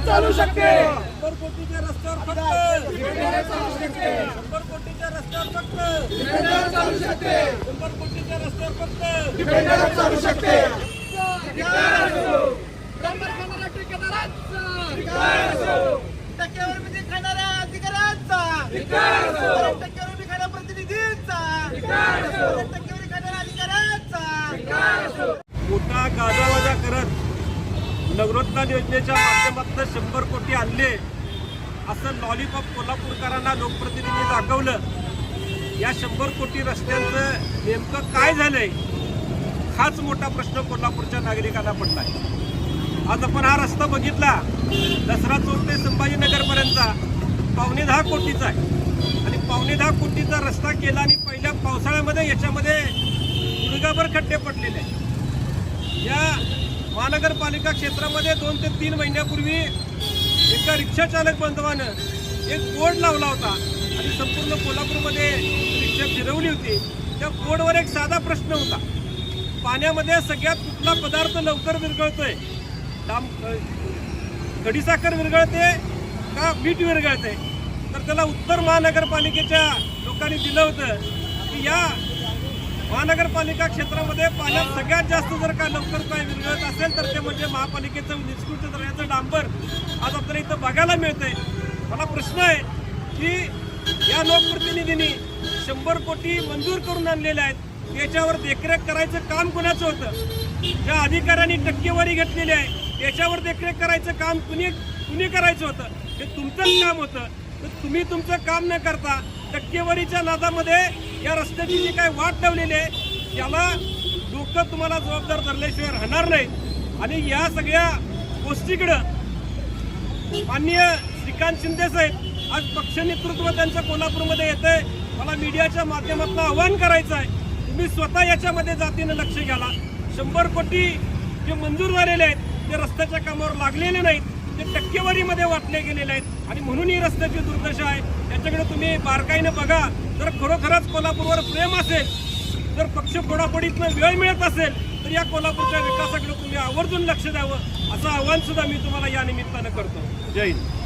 चालू शकते शंभर कोटीच्या रस्त्यावर फक्त शंभर कोटीच्या रस्त्यावर फक्त चालू शकते शंभर कोटीच्या रस्त्यावर फक्त चालू शकते टक्केवारी खाणाऱ्या अधिकाऱ्यांचा टक्केवारी खाणाऱ्या प्रतिनिधींचा टक्केवारी खाणाऱ्या अधिकाऱ्यांचा मोठा गाजावाजा करत नगरोत्थान योजनेच्या माध्यमातून शंभर कोटी आणले असं लॉलीपॉप कोल्हापूरकरांना लोकप्रतिनिधी दाखवलं. या शंभर कोटी रस्त्यांचं नेमकं काय झालंय? हाच मोठा प्रश्न कोल्हापूरच्या नागरिकांना पडलाय. आज आपण हा रस्ता बघितला. दसरा चौक ते संभाजीनगरपर्यंतचा. पावणे दहा कोटीचा आहे. आणि पावणे दहा कोटीचा रस्ता केला आणि पहिल्या पावसाळ्यामध्ये याच्यामध्ये गुडघाभर खड्डे पडलेले आहेत. या महानगरपालिका क्षेत्रामध्ये दोन ते तीन महिन्यापूर्वी एका रिक्षाचालक बांधवानं एक बोर्ड लावला होता. आणि संपूर्ण कोल्हापूरमध्ये रिक्षा फिरवली होती. त्या बोर्डवर एक साधा प्रश्न होता. पाण्यामध्ये सगळ्यात कुठला पदार्थ लवकर विरघळतोय? डाम खडीसाखर विरघळते का मीठ विरघळते? तर त्याला उत्तर महानगरपालिकेच्या लोकांनी दिलं होतं. की या महानगरपालिका क्षेत्रामध्ये पाण्यात सगळ्यात जास्त जर का लवकर काय विरघळत असेल तर ते म्हणजे महापालिकेचं निष्कृत दर्जाचं डांबर. आज आपल्याला इथं बघायला मिळतंय. मला प्रश्न आहे की या लोकप्रतिनिधींनी शंभर कोटी मंजूर करून आणलेले आहेत. याच्यावर देखरेख करायचं काम कुणाचं होतं? ज्या अधिकाऱ्यांनी टक्केवारी घेतलेली आहे त्याच्यावर देखरेख करायचं काम कुणी कुणी करायचं होतं? हे तुमचंच काम होतं. तर तुम्ही तुमचं काम न करता टक्केवारीच्या नादामध्ये या रस्त्याची जी काय वाट लावलेली आहे त्याला लोक तुम्हाला जबाबदार धरल्याशिवाय राहणार नाही आणि या सगळ्या गोष्टीकडं माननीय श्रीकांत शिंदे साहेब आज पक्ष नेतृत्व त्यांचं कोल्हापूरमध्ये येत आहे मला मीडियाच्या माध्यमातून आवाहन करायचं आहे तुम्ही स्वतः याच्यामध्ये जातीनं लक्ष घ्याला. शंभर कोटी जे मंजूर झालेले आहेत ते रस्त्याच्या कामावर लागलेले नाहीत. ते टक्केवारीमध्ये वाटले गेलेले आहेत. आणि म्हणून ही रस्त्याची दुर्दशा आहे. त्याच्याकडे तुम्ही बारकाईनं बघा. जर खरोखरच कोल्हापूरवर प्रेम असेल जर पक्ष फोडाफोडीतनं वेळ मिळत असेल तर या कोल्हापूरच्या विकासाकडे तुम्ही आवर्जून लक्ष द्यावं. असं आव्हानसुद्धा मी तुम्हाला या निमित्तानं करतो. जय हिंद.